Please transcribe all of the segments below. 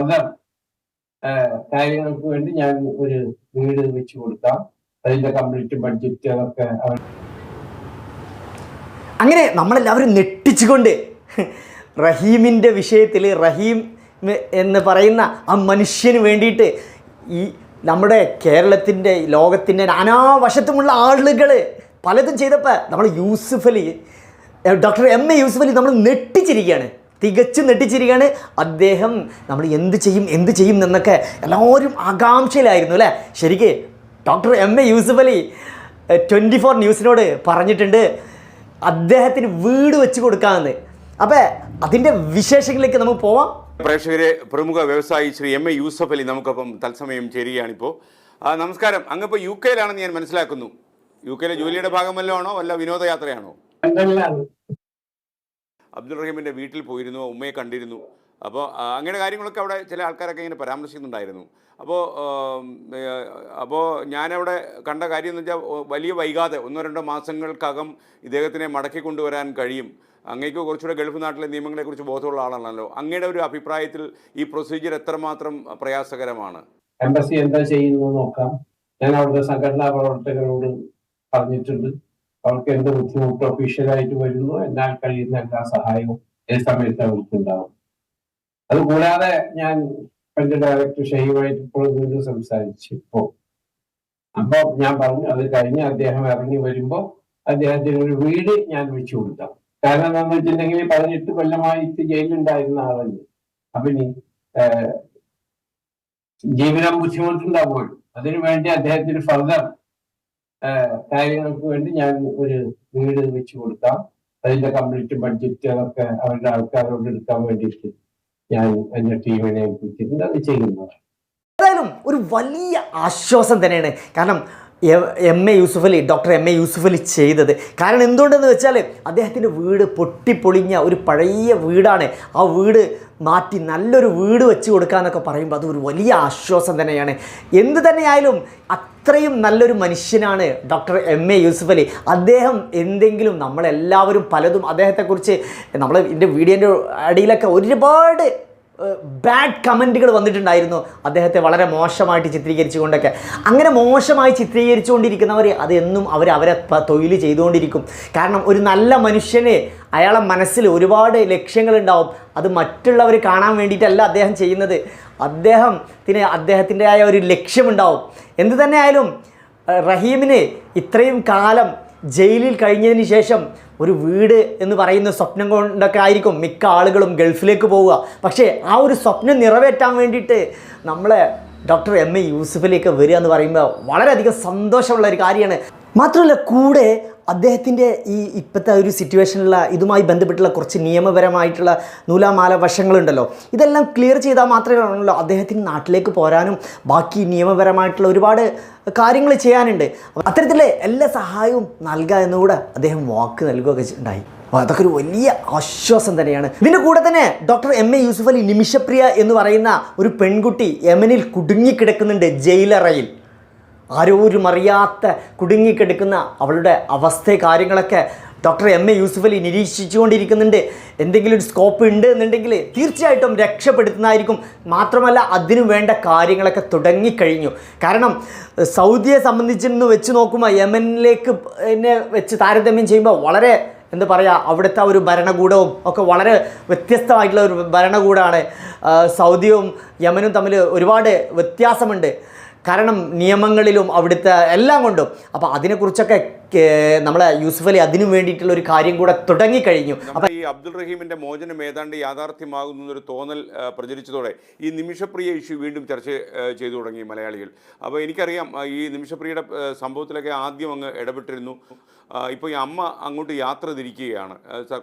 സ്വന്തം കാര്യങ്ങൾക്ക് വേണ്ടി ഞാൻ ഒരു വീട് വെച്ച് കൊടുക്കാം. അതിന്റെ കംപ്ലീറ്റ് ബഡ്ജറ്റ് അതൊക്കെ അവർ അങ്ങനെ നമ്മളെല്ലാവരും ഞെട്ടിച്ചുകൊണ്ട് റഹീമിന്റെ വിഷയത്തിൽ റഹീം എന്ന് പറയുന്ന ആ മനുഷ്യന് വേണ്ടിയിട്ട് ഈ നമ്മുടെ കേരളത്തിന്റെ ലോകത്തിന്റെ നാനാവശത്തുമുള്ള ആളുകൾ പലതും ചെയ്തപ്പോൾ നമ്മൾ Yusuf Ali doctor M A Yusuf Ali നമ്മൾ നെട്ടിച്ചിരിക്കുകയാണ് തികച്ചും നെട്ടിച്ചിരിക്കുകയാണ് അദ്ദേഹം നമ്മൾ എന്ത് ചെയ്യും എന്ത് ചെയ്യും എന്നൊക്കെ എല്ലാവരും ആകാംക്ഷയിലായിരുന്നു അല്ലേ? ശരിക്ക് doctor M A Yusuf Ali twenty four ന്യൂസിനോട് പറഞ്ഞിട്ടുണ്ട് അദ്ദേഹത്തിന് വീട് വെച്ച് കൊടുക്കാമെന്ന്. അപ്പോൾ അതിന്റെ വിശേഷങ്ങളിലേക്ക് നമുക്ക് പോവാം. പ്രേക്ഷകരെ പ്രമുഖ വ്യവസായി ശ്രീ എം എ യൂസഫ് അലി നമുക്കപ്പം തത്സമയം ചേരുകയാണിപ്പോൾ ആ, നമസ്കാരം. അങ്ങിപ്പോൾ യു കെയിലാണെന്ന് ഞാൻ മനസ്സിലാക്കുന്നു. യു കെയിലെ ജോലിയുടെ ഭാഗം വല്ലതും ആണോ വല്ല വിനോദയാത്രയാണോ? അബ്ദുൾ റഹീമിന്റെ വീട്ടിൽ പോയിരുന്നു ഉമ്മയെ കണ്ടിരുന്നു. അപ്പോൾ അങ്ങനെ കാര്യങ്ങളൊക്കെ അവിടെ ചില ആൾക്കാരൊക്കെ ഇങ്ങനെ പരാമർശിക്കുന്നുണ്ടായിരുന്നു. അപ്പോൾ അപ്പോൾ ഞാനവിടെ കണ്ട കാര്യം എന്ന് വെച്ചാൽ വലിയ വൈകാതെ ഒന്നോ രണ്ടോ മാസങ്ങൾക്കകം ഇദ്ദേഹത്തിനെ മടക്കി കൊണ്ടുവരാൻ കഴിയും. അങ്ങേക്ക് കുറച്ചുകൂടെ ഗൾഫ് നാട്ടിലെ നിയമങ്ങളെക്കുറിച്ച് ബോധമുള്ള ആളാണല്ലോ. അങ്ങയുടെ ഒരു അഭിപ്രായത്തിൽ ഈ പ്രൊസീജിയർ എത്രമാത്രം പ്രയാസകരമാണ്? എംബസി എന്താ ചെയ്യുന്നു നോക്കാം. ഞാൻ അവിടുത്തെ സംഘടനാ പ്രവർത്തകരോട് പറഞ്ഞിട്ടുണ്ട്. അവർക്ക് എന്ത് ബുദ്ധിമുട്ട് ഒഫീഷ്യലായിട്ട് വരുന്നു എന്നാൽ കഴിയുന്ന എല്ലാ സഹായവും ഏത് സമയത്ത് അവർക്ക് ഉണ്ടാവും അതുകൂടാതെ ഞാൻ എന്റെ ഡയറക്ടർ ഷെയ്യുമായിട്ട് ഇപ്പോൾ വീണ്ടും സംസാരിച്ചു ഇപ്പോ അപ്പൊ ഞാൻ പറഞ്ഞു അത് കഴിഞ്ഞ് അദ്ദേഹം ഇറങ്ങി വരുമ്പോ അദ്ദേഹത്തിന് ഒരു വീട് ഞാൻ വെച്ചു കൊടുക്കാം. കാരണം എന്താണെന്ന് വെച്ചിട്ടുണ്ടെങ്കിൽ പതിനെട്ട് കൊല്ലമായിട്ട് ജയിലുണ്ടായിരുന്ന ആളല്ലേ? അപ്പൊ ഇനി ജീവിതം ബുദ്ധിമുട്ടുണ്ടാവുകയുള്ളൂ അതിനുവേണ്ടി അദ്ദേഹത്തിന് ഫർദർ കാര്യങ്ങൾക്ക് വേണ്ടി ഞാൻ ഒരു വീട് വെച്ച് കൊടുക്കാം. അതിന്റെ കംപ്ലീറ്റ് ബഡ്ജറ്റ് അതൊക്കെ അവരുടെ ആൾക്കാരോട് എടുക്കാൻ വേണ്ടിയിട്ട് ഞാൻ എന്റെ ടീമിനെ ഏൽപ്പിച്ചിട്ടുണ്ട്. അത് ചെയ്യുന്നത് ഏതായാലും ഒരു വലിയ ആശ്വാസം തന്നെയാണ്. കാരണം A- M A Yusuf Ali doctor M A Yusuf Ali ചെയ്തത്. കാരണം എന്തുകൊണ്ടെന്ന് വെച്ചാൽ അദ്ദേഹത്തിന്റെ വീട് പൊട്ടിപ്പൊളിഞ്ഞ ഒരു പഴയ വീടാണ്. ആ വീട് മാറ്റി നല്ലൊരു വീട് വെച്ച് കൊടുക്കുക എന്നൊക്കെ പറയുമ്പോൾ അതൊരു വലിയ ആശ്വാസം തന്നെയാണ്. എന്ത് തന്നെയായാലും അത്രയും നല്ലൊരു മനുഷ്യനാണ് doctor M A Yusuf Ali അദ്ദേഹം എന്തെങ്കിലും നമ്മളെല്ലാവരും പലതും അദ്ദേഹത്തെക്കുറിച്ച് നമ്മൾ എന്റെ വീഡിയോന്റെ അടിയിലൊക്കെ ഒരുപാട് ബാഡ് കമന്റുകൾ വന്നിട്ടുണ്ടായിരുന്നു. അദ്ദേഹത്തെ വളരെ മോശമായിട്ട് ചിത്രീകരിച്ചുകൊണ്ടൊക്കെ. അങ്ങനെ മോശമായി ചിത്രീകരിച്ചുകൊണ്ടിരിക്കുന്നവർ അതെന്നും അവർ അവരെ തൊഴിൽ ചെയ്തുകൊണ്ടിരിക്കും. കാരണം ഒരു നല്ല മനുഷ്യനെ അയാളെ മനസ്സിൽ ഒരുപാട് ലക്ഷ്യങ്ങളുണ്ടാവും. അത് മറ്റുള്ളവർ കാണാൻ വേണ്ടിയിട്ടല്ല അദ്ദേഹം ചെയ്യുന്നത്. അദ്ദേഹത്തിന് അദ്ദേഹത്തിന്റെതായ ഒരു ലക്ഷ്യമുണ്ടാവും. എന്ത് തന്നെ ആയാലും റഹീമിന് ഇത്രയും കാലം ജയിലിൽ കഴിഞ്ഞതിന് ശേഷം ഒരു വീട് എന്ന് പറയുന്ന സ്വപ്നം കൊണ്ടൊക്കെ ആയിരിക്കും മിക്ക ആളുകളും ഗൾഫിലേക്ക് പോവുക. പക്ഷേ ആ ഒരു സ്വപ്നം നിറവേറ്റാൻ വേണ്ടിയിട്ട് നമ്മളെ ഡോക്ടർ എം എ യൂസുഫിലേക്ക് വരിക എന്ന് പറയുമ്പോൾ വളരെയധികം സന്തോഷമുള്ള ഒരു കാര്യമാണ്. മാത്രമല്ല കൂടെ അദ്ദേഹത്തിന്റെ ഈ ഇപ്പോഴത്തെ ഒരു സിറ്റുവേഷനിലുള്ള ഇതുമായി ബന്ധപ്പെട്ടുള്ള കുറച്ച് നിയമപരമായിട്ടുള്ള നൂലാമാല വശങ്ങളുണ്ടല്ലോ. ഇതെല്ലാം ക്ലിയർ ചെയ്താൽ മാത്രമേ ആണല്ലോ അദ്ദേഹത്തിന് നാട്ടിലേക്ക് പോരാനും ബാക്കി നിയമപരമായിട്ടുള്ള ഒരുപാട് കാര്യങ്ങൾ ചെയ്യാനുണ്ട്. അത്തരത്തിലെ എല്ലാ സഹായവും നൽകുക എന്നുകൂടെ അദ്ദേഹം വാക്ക് നൽകുകയൊക്കെ ഉണ്ടായി. അതൊക്കെ ഒരു വലിയ ആശ്വാസം തന്നെയാണ്. ഇതിന്റെ കൂടെ തന്നെ doctor M A Yusuf Ali Nimishapriya എന്ന് പറയുന്ന ഒരു പെൺകുട്ടി യമനിൽ കുടുങ്ങിക്കിടക്കുന്നുണ്ട് ജയിലറയിൽ. ആരോരും അറിയാത്ത കുടുങ്ങിക്കിടക്കുന്ന അവളുടെ അവസ്ഥ കാര്യങ്ങളൊക്കെ doctor M A Yusuf Ali നിരീക്ഷിച്ചുകൊണ്ടിരിക്കുന്നുണ്ട്. എന്തെങ്കിലും ഒരു സ്കോപ്പ് ഉണ്ട് എന്നുണ്ടെങ്കിൽ തീർച്ചയായിട്ടും രക്ഷപ്പെടുത്തുന്നതായിരിക്കും. മാത്രമല്ല അതിനു വേണ്ട കാര്യങ്ങളൊക്കെ തുടങ്ങിക്കഴിഞ്ഞു. കാരണം സൗദിയെ സംബന്ധിച്ചെന്ന് വെച്ച് നോക്കുമ്പോൾ യമനിലേക്ക് എന്നെ വെച്ച് താരതമ്യം ചെയ്യുമ്പോൾ വളരെ എന്താ പറയുക അവിടുത്തെ ഒരു ഭരണകൂടവും ഒക്കെ വളരെ വ്യത്യസ്തമായിട്ടുള്ള ഒരു ഭരണകൂടമാണ് സൗദിയും യമനും തമ്മിൽ ഒരുപാട് വ്യത്യാസമുണ്ട്. കാരണം നിയമങ്ങളിലും അവിടുത്തെ എല്ലാം കൊണ്ടും. അപ്പോൾ അതിനെക്കുറിച്ചൊക്കെ നമ്മളെ യൂസുഫ് അലി അതിനു വേണ്ടിയിട്ടുള്ള ഒരു കാര്യം കൂടെ തുടങ്ങിക്കഴിഞ്ഞു. അപ്പം ഈ അബ്ദുൾ റഹീമിന്റെ മോചനം ഏതാണ്ട് യാഥാർത്ഥ്യമാകുന്ന ഒരു തോന്നൽ പ്രചരിച്ചതോടെ ഈ നിമിഷപ്രിയ ഇഷ്യൂ വീണ്ടും ചർച്ച ചെയ്തു തുടങ്ങി മലയാളികൾ. അപ്പോൾ എനിക്കറിയാം ഈ നിമിഷപ്രിയയുടെ സംഭവത്തിലൊക്കെ ആദ്യം അങ്ങ് ഇടപെട്ടിരുന്നു. ഇപ്പോൾ ഈ അമ്മ അങ്ങോട്ട് യാത്ര തിരിക്കുകയാണ്.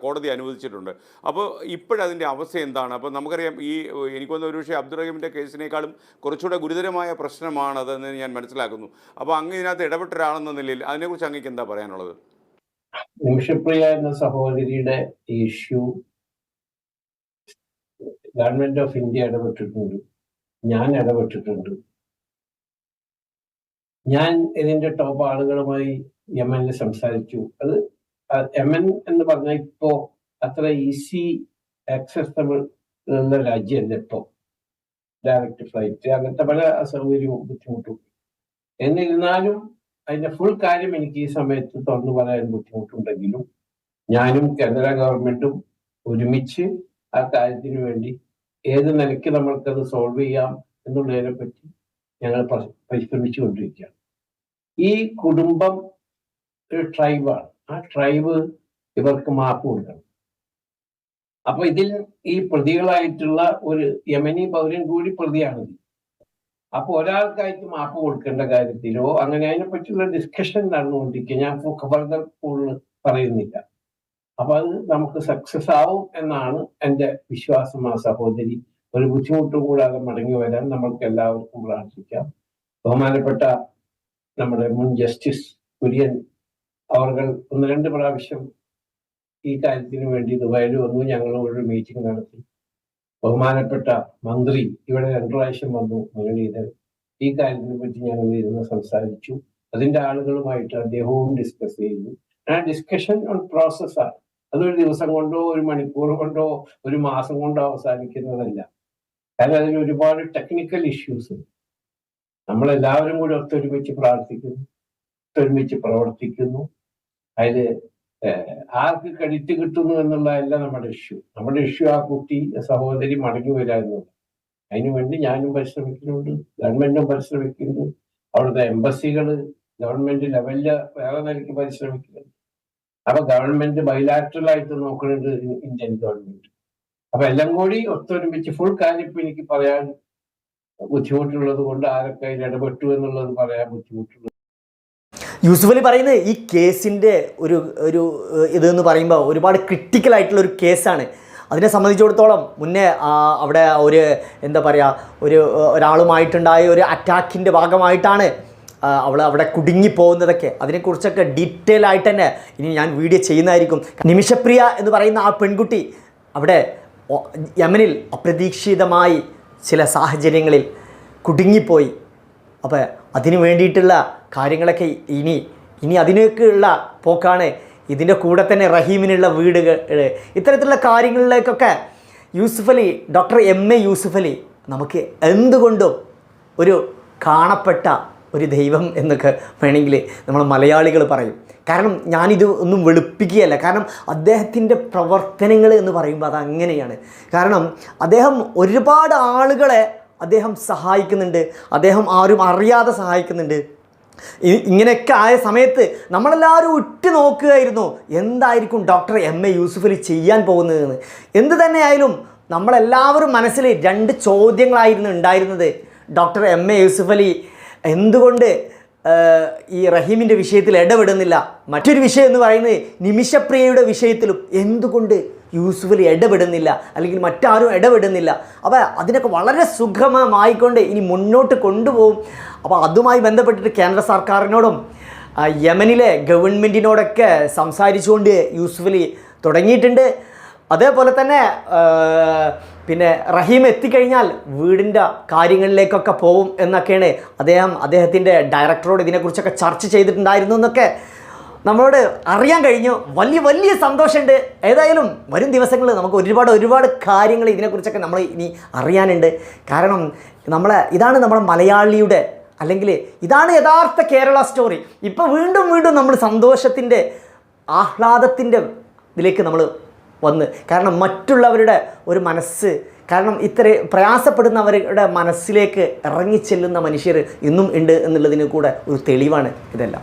കോടതി അനുവദിച്ചിട്ടുണ്ട്. അപ്പോൾ ഇപ്പോഴതിന്റെ അവസ്ഥ എന്താണ്? അപ്പോൾ നമുക്കറിയാം ഈ എനിക്കൊന്ന് ഒരു പക്ഷേ അബ്ദുൾ റഹീമിന്റെ കേസിനേക്കാളും കുറച്ചുകൂടെ ഗുരുതരമായ പ്രശ്നമാണതെന്ന് ഞാൻ മനസ്സിലാക്കുന്നു. അപ്പോൾ അങ്ങ് ഇതിനകത്ത് ഇടപെട്ട ഒരാളെന്ന നിലയിൽ അതിനെക്കുറിച്ച് അങ്ങേക്ക് എന്താ പറയാനുള്ളത്? നിമിഷപ്രിയ എന്ന സഹോദരിയുടെ ഇഷ്യൂ ഗവൺമെന്റ് ഓഫ് ഇന്ത്യ ഇടപെട്ടിട്ടുണ്ട്. ഞാൻ ഇടപെട്ടിട്ടുണ്ട്. ഞാൻ ഇതിന്റെ ടോപ്പ് ആളുകളുമായി എം എൻ സംസാരിച്ചു. അത് എം എൻ എന്ന് പറഞ്ഞാൽ ഇപ്പോ അത്ര ഈസി ആക്സസബിൾ എന്ന രാജ്യമല്ല ഇപ്പോ. ഡയറക്റ്റ് ഫ്ലൈറ്റ് അങ്ങനത്തെ പല അസൗകര്യവും ബുദ്ധിമുട്ടും. എന്നിരുന്നാലും അതിന്റെ ഫുൾ കാര്യം എനിക്ക് ഈ സമയത്ത് തുറന്നു പറയാൻ ബുദ്ധിമുട്ടുണ്ടെങ്കിലും ഞാനും കേന്ദ്ര ഗവൺമെന്റും ഒരുമിച്ച് ആ കാര്യത്തിന് വേണ്ടി ഏത് നിലയ്ക്ക് നമ്മൾക്കത് സോൾവ് ചെയ്യാം എന്നുള്ളതിനെ പറ്റി ഞങ്ങൾ പരിശ്രമിച്ചു കൊണ്ടിരിക്കുകയാണ് ഈ കുടുംബം ഒരു ട്രൈബാണ് ആ ട്രൈബ് ഇവർക്ക് മാപ്പ് കൊടുക്കണം. അപ്പൊ ഇതിൽ ഈ പ്രതികളായിട്ടുള്ള ഒരു യമനി പൗരൻ കൂടി പ്രതിയാണ് ഇതിൽ. അപ്പൊ ഒരാൾക്കായിട്ട് മാപ്പ് കൊടുക്കേണ്ട കാര്യത്തിലോ അങ്ങനെ അതിനെ പറ്റിയുള്ള ഡിസ്കഷൻ നടന്നുകൊണ്ടിരിക്കുക. ഞാൻ ഫർദർ പറയുന്നില്ല. അപ്പൊ അത് നമുക്ക് സക്സസ് ആവും എന്നാണ് എന്റെ വിശ്വാസം ആ സഹോദരി. ഒരു ബുദ്ധിമുട്ടും കൂടാതെ മടങ്ങി വരാൻ നമ്മൾക്ക് എല്ലാവർക്കും പ്രാർത്ഥിക്കാം. ബഹുമാനപ്പെട്ട നമ്മുടെ മുൻ ജസ്റ്റിസ് കുര്യൻ അവർ ഒന്ന് രണ്ട് പ്രാവശ്യം ഈ കാര്യത്തിന് വേണ്ടി ദുബായിൽ വന്നു. ഒരു മീറ്റിംഗ് നടത്തി. ബഹുമാനപ്പെട്ട മന്ത്രി ഇവിടെ രണ്ടു പ്രാവശ്യം വന്നു മുരളീധരൻ ഈ കാര്യത്തിനെ പറ്റി ഞങ്ങൾ ഇരുന്ന് സംസാരിച്ചു. അതിന്റെ ആളുകളുമായിട്ട് അദ്ദേഹവും ഡിസ്കസ് ചെയ്തു. ആ ഡിസ്കഷൻ ഓൺ പ്രോസസ്സാണ് അതൊരു ദിവസം കൊണ്ടോ ഒരു മണിക്കൂർ കൊണ്ടോ ഒരു മാസം കൊണ്ടോ അവസാനിക്കുന്നതല്ല. കാരണം അതിന് ഒരുപാട് ടെക്നിക്കൽ ഇഷ്യൂസ് ഉണ്ട്. നമ്മളെല്ലാവരും കൂടി ഒത്തൊരുമിച്ച് പ്രാർത്ഥിക്കുന്നു ഒത്തൊരുമിച്ച് പ്രവർത്തിക്കുന്നു. അതിൽ ആർക്ക് ക്രെഡിറ്റ് കിട്ടുന്നു എന്നുള്ളതല്ല നമ്മുടെ ഇഷ്യൂ നമ്മുടെ ഇഷ്യൂ ആ കുട്ടി സഹോദരി മടങ്ങി വരിക എന്നുള്ളത് അതിനുവേണ്ടി ഞാനും പരിശ്രമിക്കുന്നുണ്ട് ഗവൺമെന്റും പരിശ്രമിക്കുന്നു അവിടുത്തെ എംബസികൾ ഗവൺമെന്റ് ലെവലിൽ വേറെ നിലയ്ക്ക് പരിശ്രമിക്കുന്നുണ്ട്. അപ്പൊ ഗവൺമെന്റ് ബൈലാറ്ററൽ ആയിട്ട് നോക്കുന്നുണ്ട് ഇന്ത്യൻ ഗവൺമെന്റ്. അപ്പൊ എല്ലാം കൂടി ഒത്തൊരുമിച്ച് ഫുൾ കാര്യം എനിക്ക് പറയാൻ ബുദ്ധിമുട്ടുള്ളത് കൊണ്ട് ആരൊക്കെ ഇടപെട്ടു എന്നുള്ളത് പറയാൻ ബുദ്ധിമുട്ടുള്ളത് യൂസുഫ് പറയുന്നത് ഈ കേസിന്റെ ഒരു ഒരു ഇതെന്ന് പറയുമ്പോൾ ഒരുപാട് ക്രിട്ടിക്കൽ ആയിട്ടുള്ള ഒരു കേസാണ്. അതിനെ സംബന്ധിച്ചിടത്തോളം മുന്നേ അവിടെ ഒരു എന്താ പറയുക ഒരു ഒരാളുമായിട്ടുണ്ടായ ഒരു അറ്റാക്കിന്റെ ഭാഗമായിട്ടാണ് അവൾ അവിടെ കുടുങ്ങിപ്പോകുന്നതൊക്കെ അതിനെക്കുറിച്ചൊക്കെ ഡീറ്റെയിൽ ആയിട്ട് തന്നെ ഇനി ഞാൻ വീഡിയോ ചെയ്യുന്നതായിരിക്കും. നിമിഷപ്രിയ എന്ന് പറയുന്ന ആ പെൺകുട്ടി അവിടെ യമനിൽ അപ്രതീക്ഷിതമായി ചില സാഹചര്യങ്ങളിൽ കുടുങ്ങിപ്പോയി. അപ്പോൾ അതിന് വേണ്ടിയിട്ടുള്ള കാര്യങ്ങളൊക്കെ ഇനി ഇനി അതിനൊക്കെയുള്ള പോക്കാണ് ഇതിന്റെ കൂടെ തന്നെ റഹീമിനുള്ള വീടുകൾ ഇത്തരത്തിലുള്ള കാര്യങ്ങളിലേക്കൊക്കെ Yusuf Ali doctor M A Yusuf Ali നമുക്ക് എന്തുകൊണ്ടും ഒരു കാണപ്പെട്ട ഒരു ദൈവം എന്നൊക്കെ വേണമെങ്കിൽ നമ്മൾ മലയാളികൾ പറയും. കാരണം ഞാനിത് ഒന്നും വെളുപ്പിക്കുകയല്ല. കാരണം അദ്ദേഹത്തിന്റെ പ്രവർത്തനങ്ങൾ എന്ന് പറയുമ്പോൾ അത് അങ്ങനെയാണ് കാരണം അദ്ദേഹം ഒരുപാട് ആളുകളെ അദ്ദേഹം സഹായിക്കുന്നുണ്ട്. അദ്ദേഹം ആരും അറിയാതെ സഹായിക്കുന്നുണ്ട്. ഇങ്ങനെയൊക്കെ ആയ സമയത്ത് നമ്മളെല്ലാവരും ഉറ്റു നോക്കുകയായിരുന്നു. എന്തായിരിക്കും ഡോക്ടർ എം എ യൂസുഫലി ചെയ്യാൻ പോകുന്നതെന്ന്. എന്ത് തന്നെയായാലും നമ്മളെല്ലാവരും മനസ്സിൽ രണ്ട് ചോദ്യങ്ങളായിരുന്നു ഉണ്ടായിരുന്നത്. Doctor M A Yusuf Ali എന്തുകൊണ്ട് ഈ റഹീമിന്റെ വിഷയത്തിൽ ഇടപെടുന്നില്ല? മറ്റൊരു വിഷയം എന്ന് പറയുന്നത് നിമിഷപ്രിയയുടെ വിഷയത്തിലും എന്തുകൊണ്ട് യൂസുഫ് അലി ഇടപെടുന്നില്ല അല്ലെങ്കിൽ മറ്റാരും ഇടപെടുന്നില്ല. അപ്പോൾ അതിനൊക്കെ വളരെ സുഗമമായിക്കൊണ്ട് ഇനി മുന്നോട്ട് കൊണ്ടുപോകും. അപ്പോൾ അതുമായി ബന്ധപ്പെട്ടിട്ട് കേന്ദ്ര സർക്കാരിനോടും യമനിലെ ഗവൺമെന്റിനോടൊക്കെ സംസാരിച്ചുകൊണ്ട് യൂസ്ഫുലി തുടങ്ങിയിട്ടുണ്ട്. അതേപോലെ തന്നെ പിന്നെ റഹീം എത്തിക്കഴിഞ്ഞാൽ വീടിന്റെ കാര്യങ്ങളിലേക്കൊക്കെ പോവും എന്നൊക്കെയാണ് അദ്ദേഹം അദ്ദേഹത്തിന്റെ ഡയറക്ടറോട് ഇതിനെക്കുറിച്ചൊക്കെ ചർച്ച ചെയ്തിട്ടുണ്ടായിരുന്നു എന്നൊക്കെ നമ്മളോട് അറിയാൻ കഴിഞ്ഞു. വലിയ വലിയ സന്തോഷമുണ്ട്. ഏതായാലും വരും ദിവസങ്ങളിൽ നമുക്ക് ഒരുപാട് ഒരുപാട് കാര്യങ്ങൾ ഇതിനെക്കുറിച്ചൊക്കെ നമ്മൾ ഇനി അറിയാനുണ്ട്. കാരണം നമ്മളെ ഇതാണ് നമ്മുടെ മലയാളിയുടെ അല്ലെങ്കിൽ ഇതാണ് യഥാർത്ഥ കേരള സ്റ്റോറി ഇപ്പോൾ വീണ്ടും വീണ്ടും നമ്മൾ സന്തോഷത്തിന്റെ ആഹ്ലാദത്തിന്റെ ഇതിലേക്ക് നമ്മൾ വന്ന്. കാരണം മറ്റുള്ളവരുടെ ഒരു മനസ്സ് കാരണം ഇത്ര പ്രയാസപ്പെടുന്നവരുടെ മനസ്സിലേക്ക് ഇറങ്ങിച്ചെല്ലുന്ന മനുഷ്യർ ഇന്നും ഉണ്ട് എന്നുള്ളതിന് കൂടെ ഒരു തെളിവാണ് ഇതെല്ലാം.